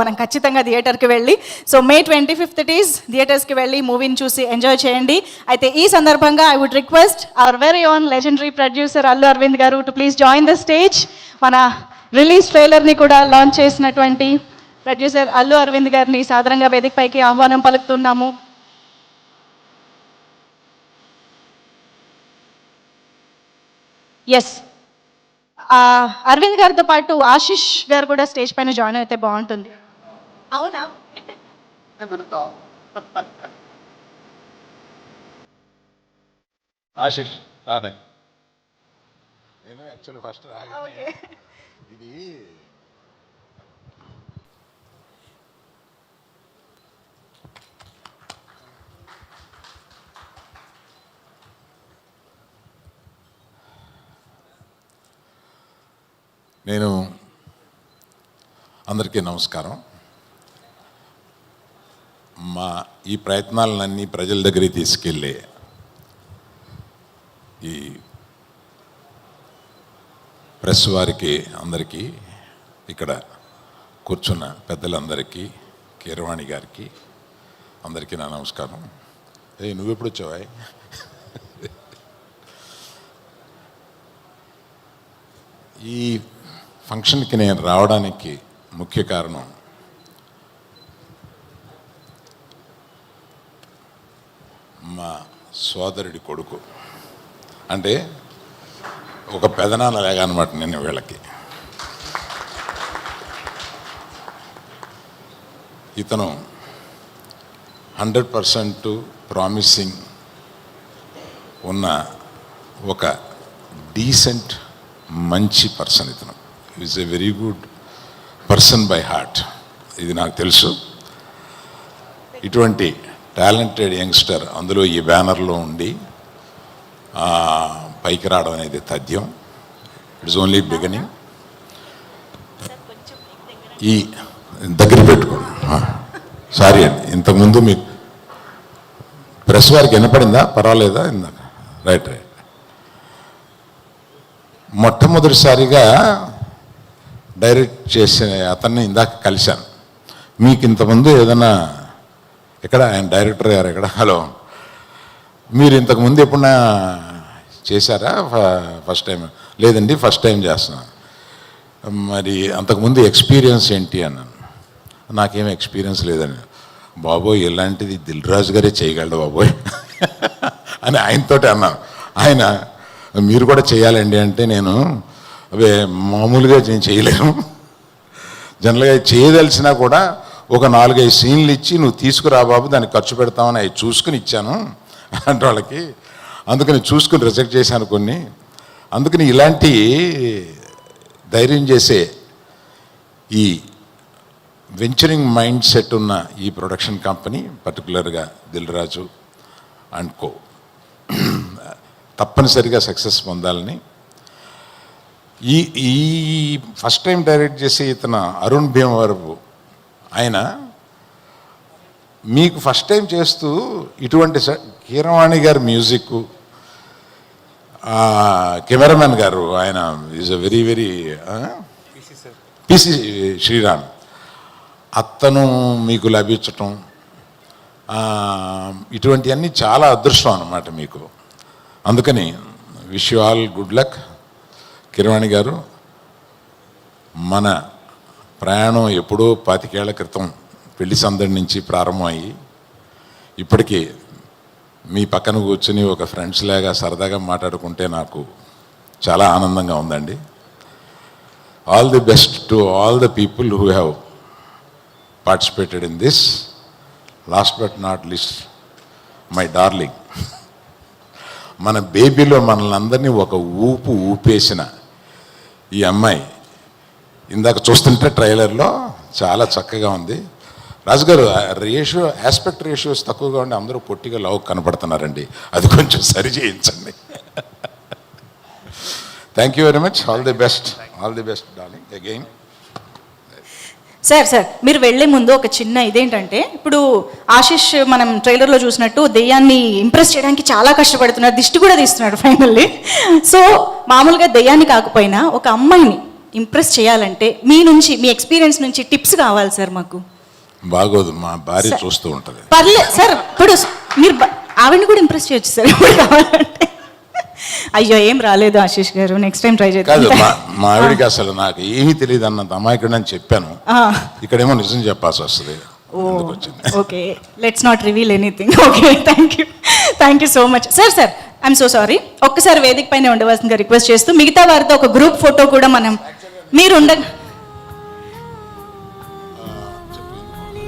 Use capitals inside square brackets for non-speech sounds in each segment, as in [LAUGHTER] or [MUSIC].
మనం ఖచ్చితంగా థియేటర్కి వెళ్ళి so May twenty fifth it is థియేటర్స్కి వెళ్ళి మూవీని చూసి ఎంజాయ్ చేయండి. అయితే ఈ సందర్భంగా I would request our very own legendary producer Allu Aravind garu to please join the stage మన రిలీజ్ ట్రైలర్ని కూడా లాంచ్ చేసినటువంటి ప్రొడ్యూసర్ అల్లు అరవింద్ గారిని సాధారణంగా వేదికపైకి ఆహ్వానం పలుకుతున్నాము. ఎస్ అరవింద్ గారితో పాటు ఆశిష్ గారు కూడా స్టేజ్ పైన జాయిన్ అయితే బాగుంటుంది. అవునా? ఆశిష్ రానే నేను యాక్చువల్లీ ఫస్ట్ రాగానే ఇది నేను అందరికీ నమస్కారం. మా ఈ ప్రయత్నాలన్నీ ప్రజల దగ్గరికి తీసుకెళ్ళే ఈ ప్రెస్ వారికి అందరికీ ఇక్కడ కూర్చున్న పెద్దలందరికీ కీరవాణి గారికి అందరికీ నా నమస్కారం. ఏ నువ్వెప్పుడు వచ్చావా? ఈ ఫంక్షన్కి నేను రావడానికి ముఖ్య కారణం మా సోదరుడి కొడుకు. అంటే ఒక పెదనాన్న లేగా నేను వీళ్ళకి. ఇతను హండ్రెడ్ పర్సెంట్ ప్రామిసింగ్ ఉన్న ఒక డీసెంట్ మంచి పర్సన్ ఇతను. Is a very good person by heart ఇది నాకు తెలుసు. ఇటువంటి టాలెంటెడ్ యంగ్స్టర్ అందులో ఈ బ్యానర్లో ఉండి పైకి రావడం అనేది తథ్యం. ఇట్స్ ఓన్లీ బిగినింగ్ ఈ దగ్గర పెట్టుకోండి. సారీ అండి ఇంతకుముందు మీకు ప్రెస్ వారికి వినపడిందా? పర్వాలేదా? ఇందాక. రైట్ రైట్ మొట్టమొదటిసారిగా డైరెక్ట్ చేసిన అతన్ని ఇందాక కలిశాను. మీకు ఇంతకుముందు ఏదైనా ఇక్కడ ఆయన డైరెక్టర్ గారు ఇక్కడ హలో. మీరు ఇంతకుముందు ఎప్పుడన్నా చేశారా? ఫ- ఫస్ట్ టైం? లేదండి ఫస్ట్ టైం చేస్తున్నాను. మరి అంతకుముందు ఎక్స్పీరియన్స్ ఏంటి అన్నాను. నాకేం ఎక్స్పీరియన్స్ లేదని. బాబోయ్ ఇలాంటిది దిల్ రాజు గారే చేయగలడు బాబోయ్. [LAUGHS] అని ఆయనతోటి అన్నాను. ఆయన మీరు కూడా చేయాలండి అంటే నేను అవే మామూలుగా నేను చేయలేను. జనరల్గా చేయదలిసినా కూడా ఒక నాలుగైదు సీన్లు ఇచ్చి నువ్వు తీసుకురా బాబు దాన్ని ఖర్చు పెడతామని అవి చూసుకుని ఇచ్చాను అంటే వాళ్ళకి. అందుకని చూసుకుని రిజెక్ట్ చేశాను కొన్ని. అందుకని ఇలాంటి ధైర్యం చేసే ఈ వెంచరింగ్ మైండ్ సెట్ ఉన్న ఈ ప్రొడక్షన్ కంపెనీ పర్టికులర్గా దిల్ రాజు అండ్ కో. తప్పనిసరిగా సక్సెస్ పొందాలని. ఈ ఈ ఫస్ట్ టైం డైరెక్ట్ చేసే ఇతను అరుణ్ భీమవరపు ఆయన మీకు ఫస్ట్ టైం చేస్తూ ఇటువంటి కీరవాణి గారి మ్యూజిక్ కెమెరామెన్ గారు ఆయన is a very very PC Sriram. అత్తను మీకు లభించటం ఇటువంటివన్నీ చాలా అదృష్టం అన్నమాట మీకు. అందుకని wish you all good luck Keeravani garu. మన ప్రయాణం ఎప్పుడో పాతికేళ్ళ క్రితం పెళ్ళి సందడి నుంచి ప్రారంభమయ్యి ఇప్పటికీ మీ పక్కన కూర్చుని ఒక ఫ్రెండ్స్ లాగా సరదాగా మాట్లాడుకుంటే నాకు చాలా ఆనందంగా ఉందండి. All the best to all the people who have participated in this. Last but not least my darling. మన బేబీలో మనల్ని అందరినీ ఒక ఊపు ఊపేసిన ఈ అమ్మాయి ఇందాక చూస్తుంటే ట్రైలర్లో చాలా చక్కగా ఉంది. రాజుగారు రేషియో ఆస్పెక్ట్ రేషియోస్ తక్కువగా ఉండి అందరూ పొట్టిగా లవ్ కనపడుతున్నారండి. అది కొంచెం సరి చేయించండి. Thank you very much all the best all the best darling again sir sir మీరు వెళ్ళే ముందు ఒక చిన్న ఇదేంటంటే ఇప్పుడు ఆశిష్ మనం ట్రైలర్లో చూసినట్టు దెయ్యాన్ని ఇంప్రెస్ చేయడానికి చాలా కష్టపడుతున్నాడు దిష్టి కూడా తీస్తున్నాడు ఫైనల్లీ సో మామూలుగా దెయ్యాన్ని కాకపోయినా ఒక అమ్మాయిని ఇంప్రెస్ చేయాలంటే మీ నుంచి మీ ఎక్స్పీరియన్స్ నుంచి టిప్స్ కావాలి సార్ మాకు. బాగోదు మా భార్య చూస్తూ ఉంటుంది. పర్లేదు సార్ ఇప్పుడు మీరు ఆవిడని కూడా ఇంప్రెస్ చేయొచ్చు సార్ ఇప్పుడు కావాలంటే. అయ్యో ఏం రాలేదు ఆశీష్ గారు నెక్స్ట్ టైం ట్రై కాదు చేద్దాం మా మా ఆవిడికి అసలు నాకు ఏమీ తెలియదు అన్నంత అమాయకుడు అని చెప్పాను. ఇక్కడేమో నిజం చెప్పాల్సి వస్తుంది. అందుకు వచ్చింది? Okay. Let's not reveal anything okay thank you thank you so much sir sir I'm so sorry ఒక్కసారి వేదిక పైన ఉండవలసిందిగా రిక్వెస్ట్ చేస్తూ మిగతా వారితో ఒక గ్రూప్ ఫోటో కూడా మనం మీరు ఉండ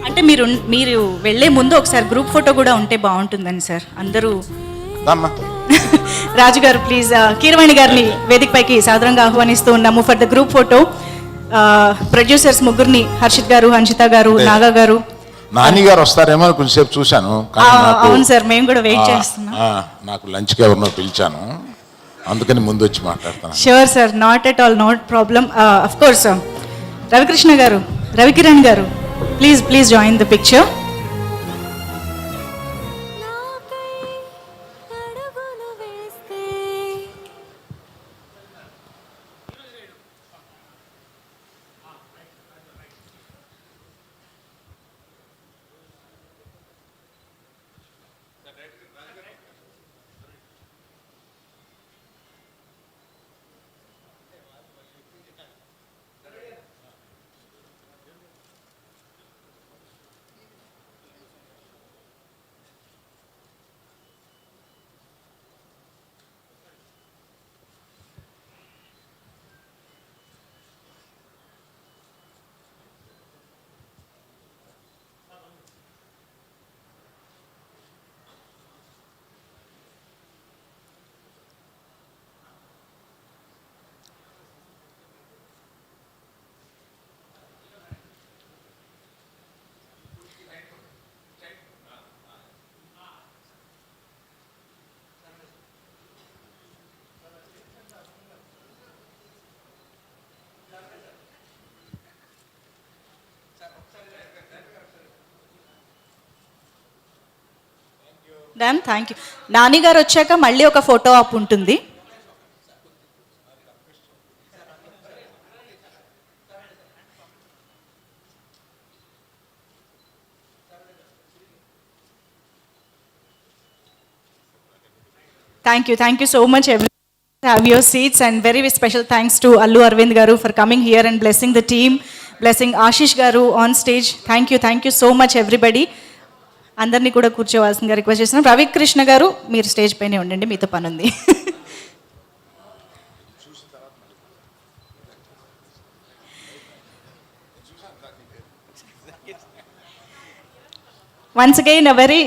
అంటే మీరు మీరు వెళ్ళే ముందు ఒకసారి గ్రూప్ ఫోటో కూడా ఉంటే బాగుంటుందని సార్. అందరూ [LAUGHS] రాజు గారు ప్లీజ్ కీరవాణి గారిని వేదిక పైకి సాదరంగా ఆహ్వానిస్తూ ఉన్నాము. For the group photo producers ముగ్గురిని హర్షిత్ గారు హన్షిత గారు నాగా గారు. నాని గారు వస్తారేమో కొంచెంసేపు చూశాను. అవును సార్ మేము కూడా వెయిట్ చేస్తున్నాం. నాకు లంచ్కి ఎవరినో పిలిచాను. అందుకని ముందు వచ్చి మాట్లాడతాను. Sure sir not at all not problem of course Ravikrishna garu Ravikiran garu please please join the picture done thank you Nani garu వచ్చాక మళ్ళీ ఒక ఫోటో అప్ ఉంటుంది. Thank you thank you so much every have your seats and very special thanks to Allu Aravind garu for coming here and blessing the team blessing Ashish garu on stage thank you thank you so much everybody అందరినీ కూడా కూర్చోవాల్సిందిగా request చేస్తున్నాం. రవికృష్ణ గారు మీరు stage పైనే ఉండండి మీతో పని ఉంది వన్స్ అగైన్ అ వెరీ